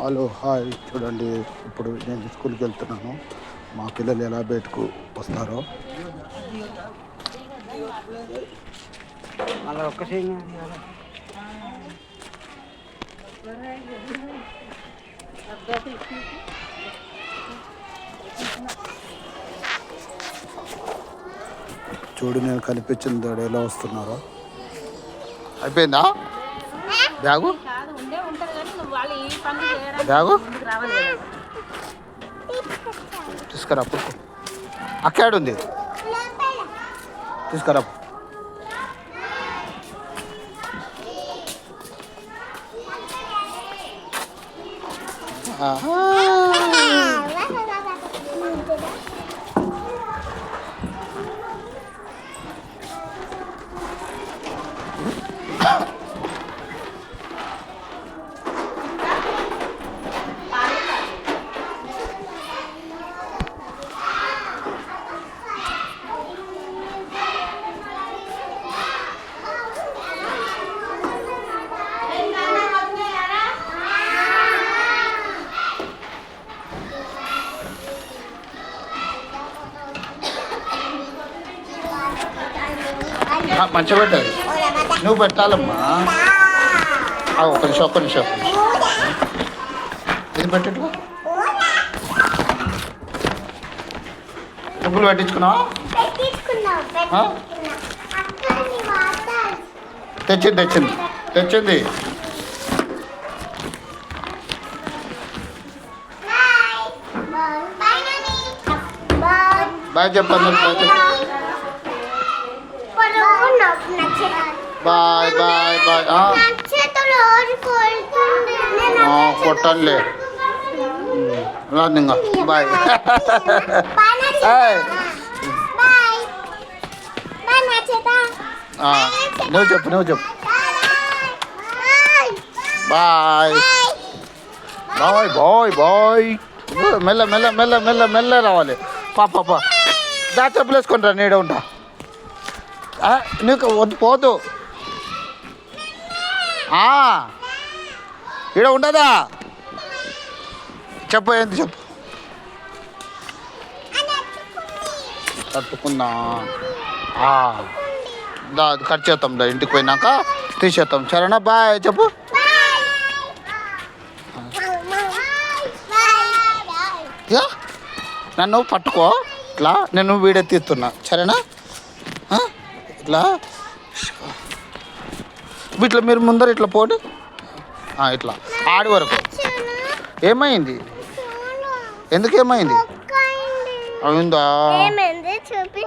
Hello hi. చూడండి ఇప్పుడు నేను స్కూల్కి వెళ్తున్నాను. మా పిల్లలు ఎలా బయటకు వస్తారో. చూడు నేను కనిపించింది వాడు ఎలా వస్తున్నారో. అయిపోయిందా? బ్యాగు? దాగు. తీసుకురా పుట్టు అక్కడ ఉంది. తీసుకురా ఆహా. ఆ, పెట్టాలి నువ్వు పెట్టాలమ్మా. ఒక నిమిషం ఒక్క నిమిషం ఒక్క నిమిషం. ఇది పెట్టు డబ్బులు పెట్టించుకున్నావా? తెచ్చింది తెచ్చింది. తెచ్చింది. బాయ్ చెప్పండి బాయ్ చెప్పండి. బాయ్ బాయ్ బాయ్ ఆ, ఆ, కొట్టండిలే రాదు ఇంకా బాయ్ ఏయ్. ఆ, నువ్వు చెప్పు నువ్వు చెప్పు బాయ్ బాయ్ బాయ్ బాయ్ మెల్ల మెల్ల మెల్ల మెల్ల మెల్ల రావాలి పా పా పా దా చెప్పులు వేసుకుంటా నీడ ఉంటా ఆ, నీకు వద్దు పోదు ఇక్కడ ఈడ ఉండదా చెప్పు ఏంటి చెప్పు. కట్టుకుందా దా కట్ చేద్దాం దా ఇంటికి పోయినాక తీసేద్దాం. సరేనా? బాయ్ చెప్పు. యా నన్ను పట్టుకో. ఇట్లా నేను వీడియో తీస్తున్నా. సరేనా? ఇట్లా. ఇట్లా మీరు ముందర ఇట్లా పోండి. ఆ, ఇట్లా. ఆడి వరకు. ఏమైంది? ఎందుకు ఏమైంది? చూపి.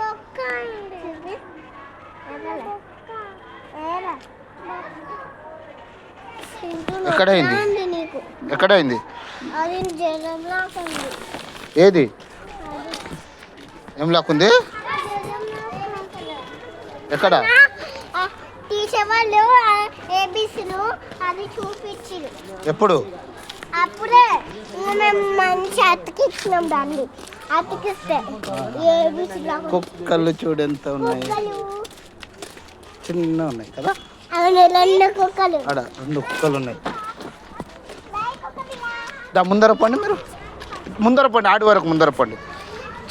ఎక్కడైంది? ఎక్కడైంది? ఏది? ఏం లాక్కుంది ఎక్కడ? టీచర్ వాళ్ళు ఏబీసీలు అది చూపించారు. ఎప్పుడు? అప్పుడే మేము మంచి అతికిచ్చినాం దాన్ని. అతికిస్తే కుక్కలు చూడు ఎంత ఉన్నాయి. చిన్న ఉన్నాయి కదా? అవును రెండు కుక్కలు. ఆడ రెండు కుక్కలు ఉన్నాయి. దా ముందర పండి మీరు. ముందర పండి ఆడి వరకు ముందర పండి.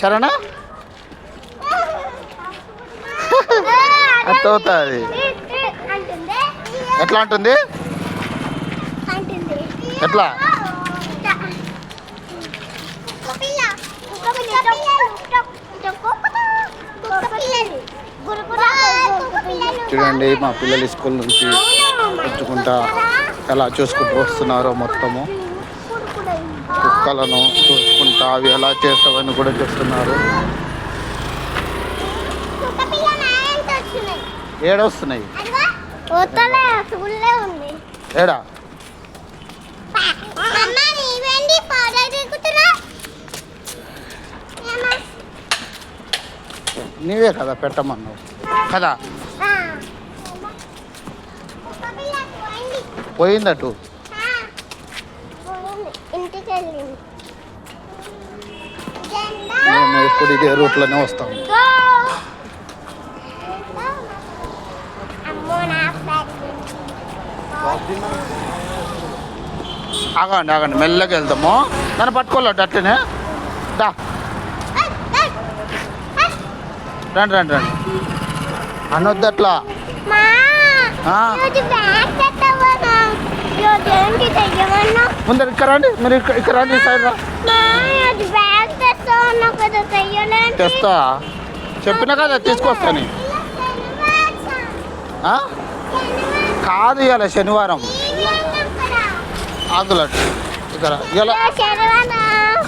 సరేనా? అంటుంది ఎట్లా అంటుంది అంటుంది. ఎట్లా? చూడండి మా పిల్లలు స్కూల్ నుంచి వచ్చుకుంటా ఎలా చూసుకుంటూ వస్తున్నారో మొత్తము. కుక్కలను చూసుకుంటా అవి ఎలా చేస్తావని కూడా చూస్తున్నారు. ఏడొస్తున్నాయి? ఉంది. ఏడా? నీవే కదా పెట్టమన్నావు. కదా? పోయిందటు ఇంటికి వెళ్ళింది. మేము ఎప్పుడు ఇదే రూట్లోనే వస్తాం అమ్మో నా బ్యాగ్ ఆగండి ఆగండి మెల్లగా వెళ్తాము నన్ను పట్టుకోలేదు అట్లనే. దా. రండి రండి రండి. అనొద్దు అట్లా. ముందర ఇక్కడ రండి మీరు ఇక్కడ ఇక్కడ రండి సైడ్ తెస్తా చెప్పినా కదా తీసుకొస్తాను? కాదు ఇవాళ శనివారం. ఆకులట్టు ఇక్కడ. ఇలా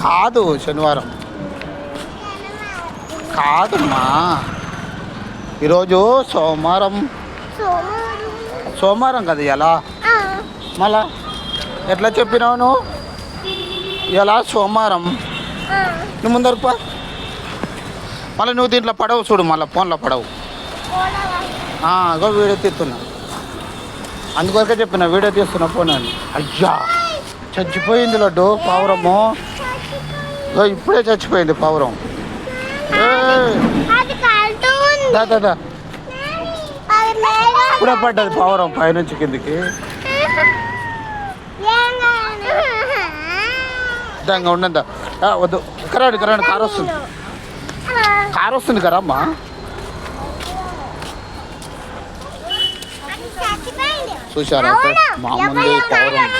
కాదు శనివారం. కాదమ్మా ఈరోజు సోమవారం. సోమవారం కదా ఇలా మళ్ళా ఎట్లా చెప్పినావు నువ్వు? ఇలా సోమవారం. నువ్వు ముందరకు పా. మళ్ళీ నువ్వు దీంట్లో పడవు చూడు మళ్ళీ ఫోన్లో పడవు. వీడియో తీస్తున్నా. అందుకొరకే చెప్పిన వీడియో తీస్తున్న ఫోన్ అని. అయ్యా చచ్చిపోయింది లడ్డు పావురము. ఇప్పుడే చచ్చిపోయింది పావురం. ఏయ్, దా ఇప్పుడే పడ్డది పావురం పైనుంచి కిందికి. ఏం కాదు. ఉండదా వద్దు. కరాడు కరాడు కారు వస్తుంది. కారు వస్తుంది కదా అమ్మా అది చూసారా? మామూలు ఎవరో పావురం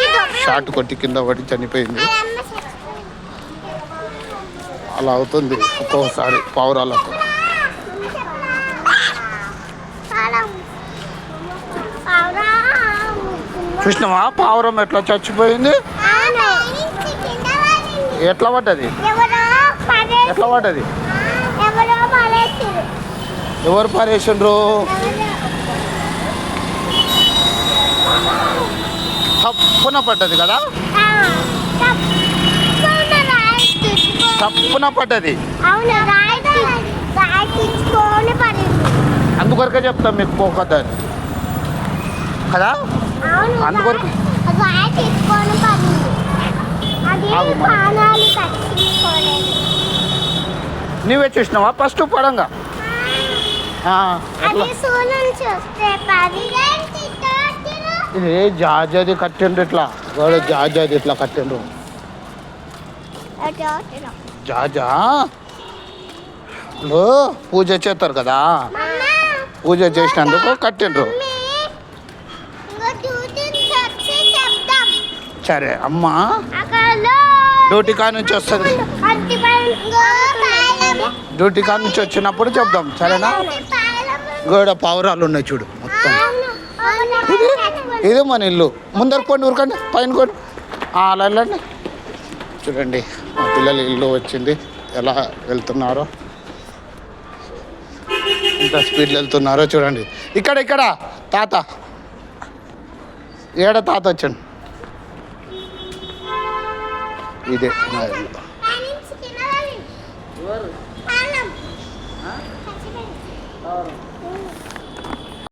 షార్ట్ కొట్టి కింద పడి చనిపోయింది. అలా అవుతుంది ఒక్కోసారి పావురాలకు. చూసినావా పావురం ఎట్లా చచ్చిపోయింది. ఎట్లా పడ్డది ఎట్లా పడ్డది. ఎవరు పారేసిండ్రు తప్పున పడ్డది కదా. తప్పున పడ్డది. అందుకొరకే చెప్తాం మీకు పోకద్దని. కదా? అందుకొరకు- నువ్వే చూసినావా? ఫస్ట్ పడంగా. ఇది జాజాది కట్టిండ్రు ఇట్లా? గోడ జాజాది ఇట్లా కట్టిండ్రు. జాజా? లో పూజ చేస్తారు కదా? పూజ చేసినందుకు కట్టిండ్రు. సరే అమ్మా. డ్యూటీ కాడ నుంచి వస్తుంది. డ్యూటీ కాడ నుంచి వచ్చినప్పుడు చెప్దాం సరేనా? గోడ పావురాలు ఉన్నాయి చూడు మొత్తం. ఇది మన ఇల్లు. ముందర కొండి ఊరకండి పైన కొండి. అలా వెళ్ళండి చూడండి మా పిల్లలు ఇల్లు వచ్చింది. ఎలా వెళ్తున్నారో. ఎంత స్పీడ్లో వెళ్తున్నారో చూడండి. ఇక్కడ ఇక్కడ. తాత. ఏడ తాత వచ్చాను ఇదే మా ఇల్లు.